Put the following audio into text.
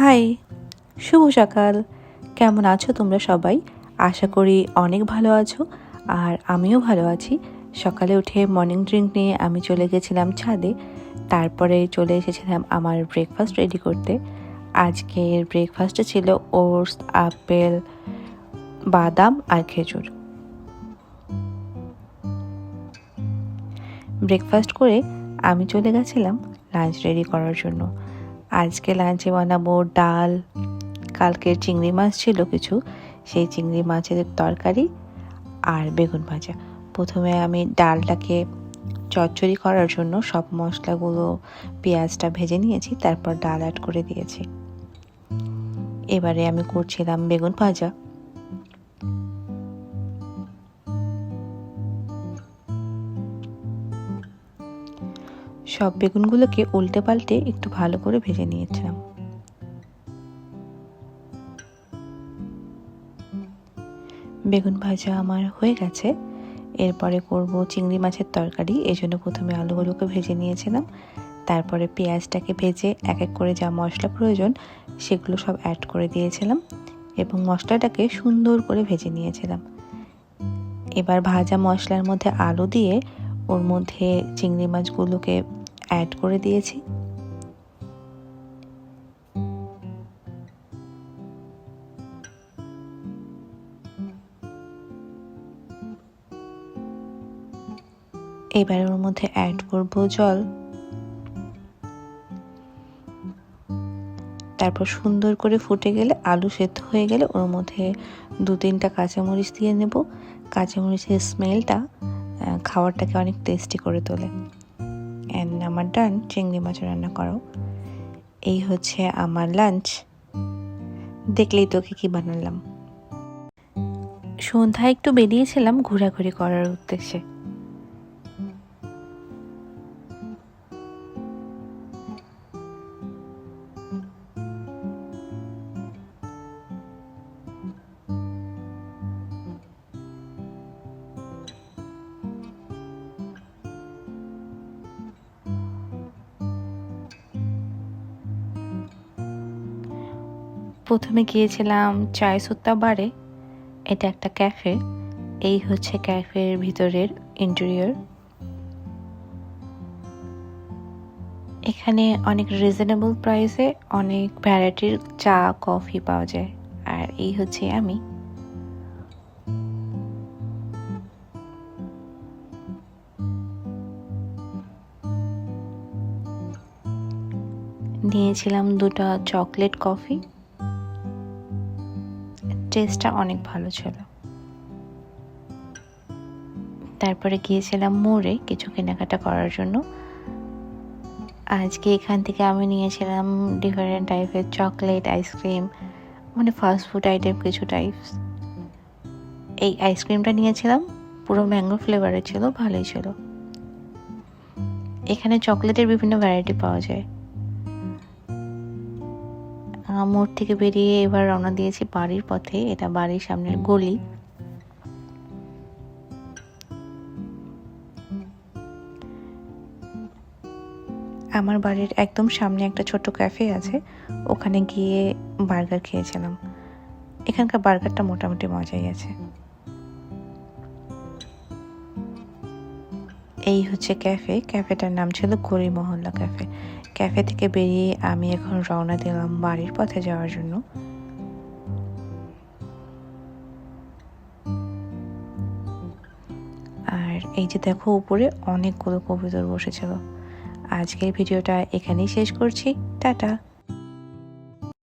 High, শুভ সকাল। কেমন আছো তোমরা সবাই? আশা করি অনেক ভালো আছো, আর আমিও ভালো আছি। সকালে উঠে মর্নিং ড্রিঙ্ক নিয়ে আমি চলে গেছিলাম ছাদে। তারপরে চলে এসেছিলাম আমার ব্রেকফাস্ট রেডি করতে। আজকের ব্রেকফাস্টে ছিল ওটস, আপেল, বাদাম আর খেজুর। ব্রেকফাস্ট করে আমি চলে গেছিলাম লাঞ্চ রেডি করার জন্য। আজকে লাঞ্চে বানাবো ডাল, কালকের চিংড়ি মাছ ছিল কিছু, সেই চিংড়ি মাছের তরকারি আর বেগুন ভাজা। প্রথমে আমি ডালটাকে চচ্চড়ি করার জন্য সব মশলাগুলো, পেঁয়াজটা ভেজে নিয়েছি, তারপর ডাল অ্যাড করে দিয়েছি। এবারে আমি করছিলাম বেগুন ভাজা। সব বেগুনগুলোকে উল্টে পাল্টে একটু ভালো করে ভেজে নিয়েছিলাম। বেগুন ভাজা আমার হয়ে গেছে। এরপরে করব চিংড়ি মাছের তরকারি এই জন্য প্রথমে আলুগুলোকে ভেজে নিয়েছিলাম। তারপরে পেঁয়াজটাকে ভেজে এক এক করে যা মশলা প্রয়োজন সেগুলো সব অ্যাড করে দিয়েছিলাম এবং মশলাটাকে সুন্দর করে ভেজে নিয়েছিলাম। এবার ভাজা মশলার মধ্যে আলু দিয়ে ওর মধ্যে চিংড়ি মাছগুলোকে অ্যাড করে দিয়েছি। এবার ওর মধ্যে অ্যাড করব জল। তারপর সুন্দর করে ফুটে গেলে আলু সেদ্ধ হয়ে গেলে ওর মধ্যে দু তিনটা কাঁচামরিচ দিয়ে নেব। কাঁচামরিচের স্মেলটা খাবারটাকে অনেক টেস্টি করে তোলে। অ্যান্ড আমার ডান চিংড়ি মাছ রান্না করো। এই হচ্ছে আমার লাঞ্চ দেখলেই তোকে কি বানালাম। সন্ধ্যায় একটু বেরিয়েছিলাম ঘোরাঘুরি করার উদ্দেশ্যে। প্রথমে গিয়েছিলাম চায় সুত্তা বারে। এটা একটা ক্যাফে। এই হচ্ছে ক্যাফের ভিতরের ইন্টেরিয়র এখানে অনেক রিজনেবল প্রাইসে অনেক ভ্যারাইটির চা কফি পাওয়া যায়। আর এই হচ্ছে আমি। নিয়েছিলাম দুটো চকলেট কফি টেস্টটা অনেক ভালো ছিল। তারপরে গিয়েছিলাম মোড়ে কিছু কেনাকাটা করার জন্য। আজকে এখান থেকে আমি নিয়েছিলাম ডিফারেন্ট টাইপের চকলেট আইসক্রিম মানে ফাস্ট ফুড আইটেম কিছু টাইপস এই আইসক্রিমটা নিয়েছিলাম, পুরো ম্যাঙ্গো ফ্লেভারের ছিল, ভালোই ছিল। এখানে চকলেটের বিভিন্ন ভ্যারাইটি পাওয়া যায়। মোড় থেকে বেরিয়ে এবার রওনা দিয়েছি বাড়ির পথে। এটা বাড়ির সামনের গলি। আমার বাড়ির একদম সামনে একটা ছোট ক্যাফে আছে। ওখানে গিয়ে বার্গার খেয়েছিলাম। এখানকার বার্গারটা মোটামুটি মজাই আছে। এই হচ্ছে ক্যাফে। ক্যাফেটার নাম ছিল গরি মহল্লা ক্যাফে। ক্যাফে থেকে বেরিয়ে আমি এখন রওনা দিলাম বাড়ির পথে যাওয়ার জন্য। আর এই যে দেখো, উপরে অনেকগুলো কবুতর বসেছিল। আজকের ভিডিওটা এখানেই শেষ করছি। টাটা!